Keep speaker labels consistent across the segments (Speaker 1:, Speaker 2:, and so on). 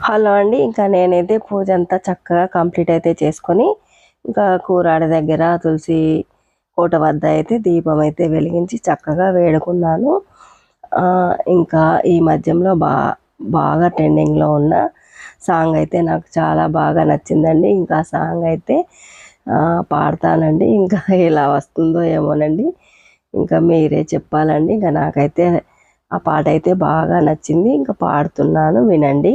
Speaker 1: Hello అండి ఇంకా నేనైతే పూజ అంతా చక్కగా కంప్లీట్ అయితే చేసుకొని ఇంకా కూరాడ దగ్గర తులసి కోట వద్ద అయితే దీపం అయితే వెలిగించి చక్కగా వేడుకున్నాను. ఇంకా ఈ మధ్యంలో బా బాగా ట్రెండింగ్లో ఉన్న సాంగ్ అయితే నాకు చాలా బాగా నచ్చిందండి. ఇంకా సాంగ్ అయితే పాడతానండి. ఇంకా ఎలా వస్తుందో ఏమోనండి. ఇంకా మీరే చెప్పాలండి. ఇంకా నాకైతే ఆ పాట అయితే బాగా నచ్చింది. ఇంకా పాడుతున్నాను వినండి.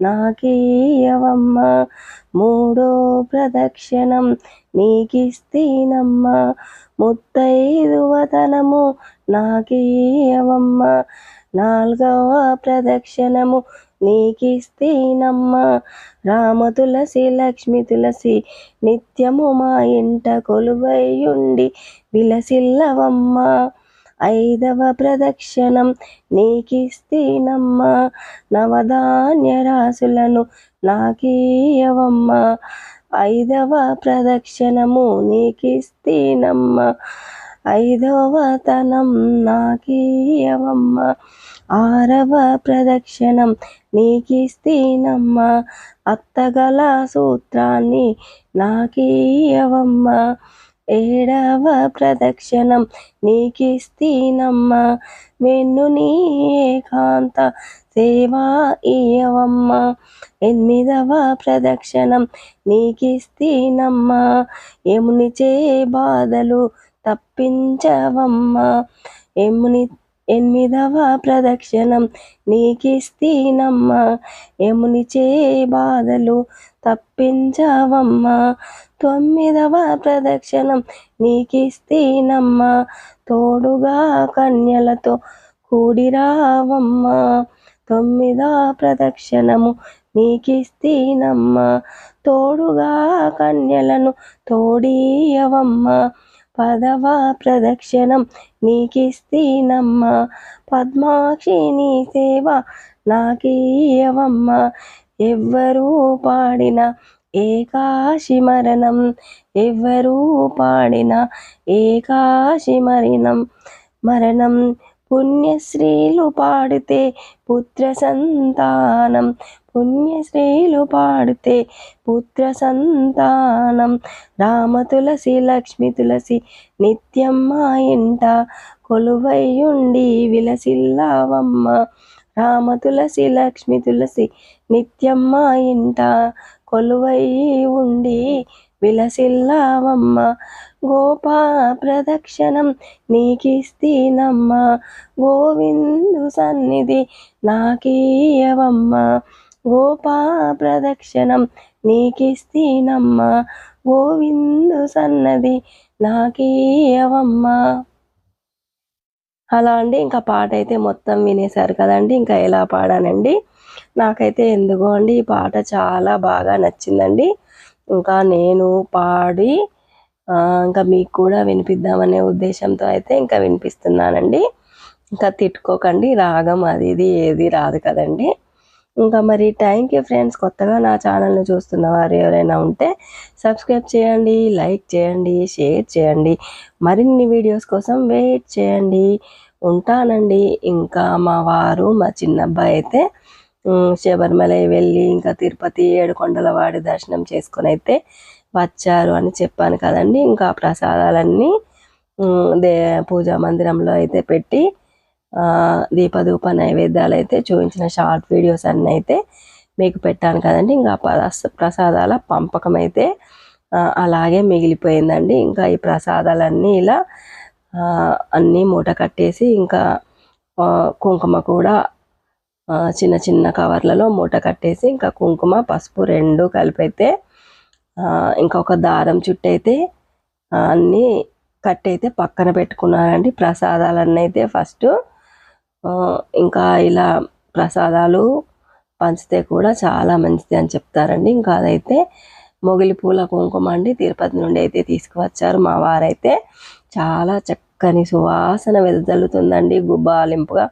Speaker 1: నాకీయవమ్మ. మూడో ప్రదక్షిణం నీకిస్తీనమ్మ. ముత్తైదువతనము నాకీయవమ్మ. నాలుగవ ప్రదక్షిణము నీకిస్తీనమ్మ. రామ తులసి లక్ష్మి తులసి నిత్యము మా ఇంట కొలువైయుండి విలసిల్లవమ్మ. ఐదవ ప్రదక్షిణం నీకిస్తీనమ్మ నవధాన్య రాసులను నాకీయవమ్మ. ఐదవ ప్రదక్షిణము నీకిస్తీనమ్మ ఐదవ తనం నాకీయవమ్మ. ఆరవ ప్రదక్షిణం నీకిస్తీనమ్మ అత్తగల సూత్రాన్ని నాకీయవమ్మ. ఏడవ ప్రదక్షిణం నీకిస్తీనమ్మా. వెన్ను నీ ఏకాంత సేవా ఇయవమ్మ ఎనిమిదవ ప్రదక్షిణం నీకిస్తీనమ్మా. యముని చే బాధలు తప్పించవమ్మ. యముని ఎనిమిదవ ప్రదక్షిణం నీకిస్తీనమ్మా. యముని చే బాధలు తప్పించవమ్మా. తొమ్మిదవ ప్రదక్షిణం నీకిస్తేనమ్మా. తోడుగా కన్యలతో కూడిరావమ్మా. తొమ్మిదవ ప్రదక్షిణము నీకిస్తేనమ్మా. తోడుగా కన్యలను తోడీయవమ్మా. పదవ ప్రదక్షిణం నీకిస్తేనమ్మా. పద్మాక్షి నీ సేవ నాకీయవమ్మ ఎవ్వరూ పాడిన ఏకాశి మరణం ఎవ్వరూ పాడిన ఏకాశి మరణం మరణం. పుణ్యశ్రీలు పాడితే పుత్ర సంతానం పుణ్యశ్రీలు పాడితే పుత్ర సంతానం. రామ తులసి లక్ష్మి తులసి నిత్యం మా ఇంట కొలువైయుండి విలసిల్లావమ్మ. రామ తులసి లక్ష్మి తులసి నిత్యం మా ఇంట కొలువై ఉండి విలసిల్లావమ్మ. గోపా ప్రదక్షిణం నీకిస్తీనమ్మ. గోవిందు సన్నిధి నాకీయవమ్మ. గోపా ప్రదక్షిణం నీకిస్తీనమ్మ. గోవిందు సన్నది నాకీయవమ్మ. అలా అండి. ఇంకా పాట అయితే మొత్తం వినేశారు కదండి. ఇంకా ఎలా పాడానండి? నాకైతే ఎందుకో అండి ఈ పాట చాలా బాగా నచ్చిందండి. ఇంకా నేను పాడి ఇంకా మీకు కూడా వినిపిద్దామనే ఉద్దేశంతో అయితే ఇంకా వినిపిస్తున్నానండి. ఇంకా తిట్టుకోకండి. రాగం అది ఇది ఏది రాదు కదండి. ఇంకా మరి థ్యాంక్ యూ ఫ్రెండ్స్ కొత్తగా నా ఛానల్ని చూస్తున్న వారు ఎవరైనా ఉంటే సబ్స్క్రైబ్ చేయండి లైక్ చేయండి షేర్ చేయండి. మరిన్ని వీడియోస్ కోసం వెయిట్ చేయండి. ఉంటానండి. ఇంకా మా వారు మా చిన్నబ్బాయి అయితే శబరిమలై శబరిమల వెళ్ళి ఇంకా తిరుపతి ఏడుకొండల వాడి దర్శనం చేసుకొని అయితే వచ్చారు అని చెప్పాను కదండి. ఇంకా ప్రసాదాలన్నీ దే పూజా మందిరంలో అయితే పెట్టి దీపధూప నైవేద్యాలు అయితే చూపించిన షార్ట్ వీడియోస్ అన్నీ అయితే మీకు పెట్టాను కదండి. ఇంకా ప్రసాదాల పంపకం అయితే అలాగే మిగిలిపోయిందండి. ఇంకా ఈ ప్రసాదాలన్నీ ఇలా అన్నీ మూట కట్టేసి ఇంకా కుంకుమ కూడా చిన్న చిన్న కవర్లలో మూట కట్టేసి ఇంకా కుంకుమ పసుపు రెండు కలిపైతే ఇంకా ఒక దారం చుట్టైతే అన్నీ కట్టి అయితే పక్కన పెట్టుకున్నానండి. ప్రసాదాలన్నీ అయితే ఫస్ట్ ఇంకా ఇలా ప్రసాదాలు పంచితే కూడా చాలా మంచిది అని చెప్తారండి. ఇంకా అదైతే మొగిలి పూల కుంకుమ అండి తిరుపతి నుండి అయితే తీసుకువచ్చారు. మా వారైతే చాలా చక్కని సువాసన వెదజల్లుతుందండి. గుబ్బాలింపుగా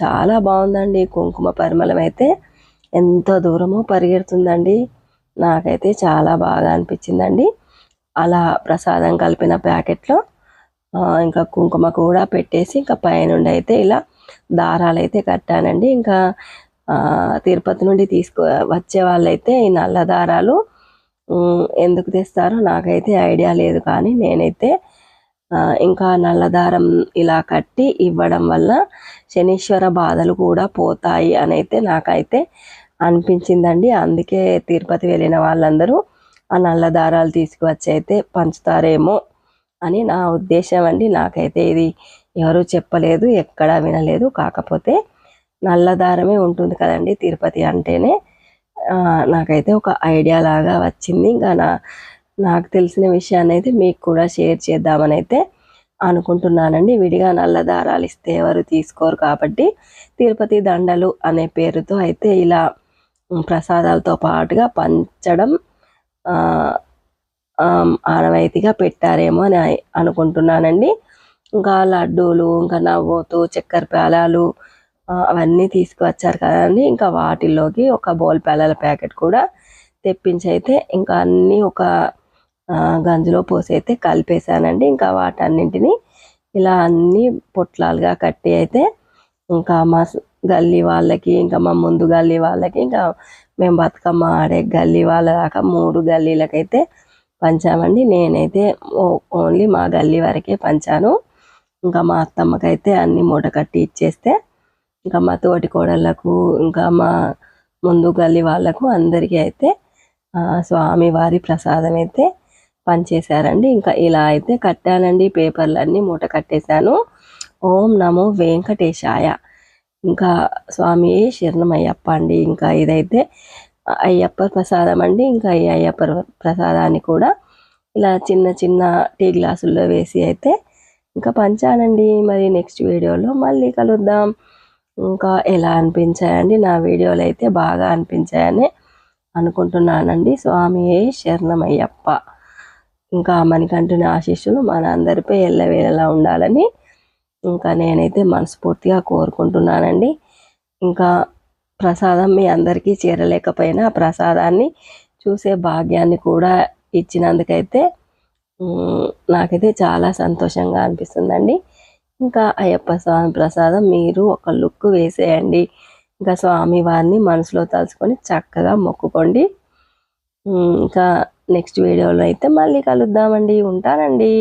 Speaker 1: చాలా బాగుందండి. కుంకుమ పరిమళం అయితే ఎంత దూరమో పరిగెడుతుందండి. నాకైతే చాలా బాగా అనిపించిందండి. అలా ప్రసాదం కలిపిన ప్యాకెట్లో ఇంకా కుంకుమ కూడా పెట్టేసి ఇంకా పైనుండి అయితే ఇలా దారాలు అయితే కట్టానండి. ఇంకా తిరుపతి నుండి తీసుకు వచ్చే వాళ్ళైతే ఈ నల్ల దారాలు ఎందుకు తెస్తారో నాకైతే ఐడియా లేదు కానీ నేనైతే ఇంకా నల్లదారం ఇలా కట్టి ఇవ్వడం వల్ల శనీశ్వర బాధలు కూడా పోతాయి అని అయితే నాకైతే అనిపించిందండి. అందుకే తిరుపతి వెళ్ళిన వాళ్ళందరూ ఆ నల్ల దారాలు తీసుకువచ్చి అయితే పంచుతారేమో అని నా ఉద్దేశం అండి. నాకైతే ఇది ఎవరు చెప్పలేదు ఎక్కడా వినలేదు. కాకపోతే నల్లదారమే ఉంటుంది కదండి తిరుపతి అంటేనే. నాకైతే ఒక ఐడియా లాగా వచ్చింది. ఇంకా నా నాకు తెలిసిన విషయాన్ని అయితే మీకు కూడా షేర్ చేద్దామని అయితే అనుకుంటున్నానండి. విడిగా నల్ల దారాలు ఇస్తే ఎవరు తీసుకోరు కాబట్టి తిరుపతి దండలు అనే పేరుతో అయితే ఇలా ప్రసాదాలతో పాటుగా పంచడం ఆనవాయితీగా పెట్టారేమో అని అనుకుంటున్నానండి. ఇంకా లడ్డూలు ఇంకా నవ్వుతూ చక్కెర పేలాలు అవన్నీ తీసుకువచ్చారు కదండి. ఇంకా వాటిల్లోకి ఒక బౌల్ పేలాల ప్యాకెట్ కూడా తెప్పించి అయితే ఇంకా అన్నీ ఒక గంజిలో పోసి అయితే కలిపేశానండి. ఇంకా వాటన్నింటినీ ఇలా అన్ని పొట్లాలుగా కట్టి అయితే ఇంకా మా గల్లీ వాళ్ళకి ఇంకా మా ముందు గల్లీ వాళ్ళకి ఇంకా మేము బతుకమ్మ ఆడే గల్లీ వాళ్ళ దాకా మూడు గల్లీలకైతే పంచామండి. నేనైతే ఓ- ఓన్లీ మా గల్లీ వరకే పంచాను. ఇంకా మా అత్తమ్మకైతే అన్ని మూట కట్టి ఇచ్చేస్తే ఇంకా మా తోటి కోడళ్ళకు ఇంకా మా ముందు గల్లీ వాళ్ళకు అందరికీ అయితే స్వామివారి స్వామి వారి ప్రసాదం అయితే పనిచేశారండి ఇంకా ఇలా అయితే కట్టానండి. పేపర్లన్నీ మూట కట్టేశాను. ఓం నమో వెంకటేశాయ. ఇంకా స్వామి శరణమయ్యప్ప అండి. ఇంకా ఇదైతే అయ్యప్ప ప్రసాదం అండి ఇంకా ఈ అయ్యప్ప ప్రసాదాన్ని కూడా ఇలా చిన్న చిన్న టీ గ్లాసుల్లో వేసి అయితే ఇంకా పంచానండి. మరి నెక్స్ట్ వీడియోలో మళ్ళీ కలుద్దాం. ఇంకా ఎలా అనిపించాయండి? నా వీడియోలు అయితే బాగా అనిపించాయని అనుకుంటున్నానండి. స్వామి శరణమయ్యప్ప. ఇంకా మనకంటున్న ఆశీస్సులు మన అందరిపై ఎల్లవేళలా ఉండాలని ఇంకా నేనైతే మనస్ఫూర్తిగా కోరుకుంటున్నానండి. ఇంకా ప్రసాదం మీ అందరికీ చేరలేకపోయినా ఆ ప్రసాదాన్ని చూసే భాగ్యాన్ని కూడా ఇచ్చినందుకైతే నాకైతే చాలా సంతోషంగా అనిపిస్తుందండి. ఇంకా అయ్యప్ప స్వామి ప్రసాదం మీరు ఒక లుక్ వేసేయండి. ఇంకా స్వామి వారిని మనసులో తలుచుకొని చక్కగా మొక్కుకోండి. ఇంకా నెక్స్ట్ వీడియోలో అయితే మళ్ళీ కలుద్దామండి. ఉంటానండి.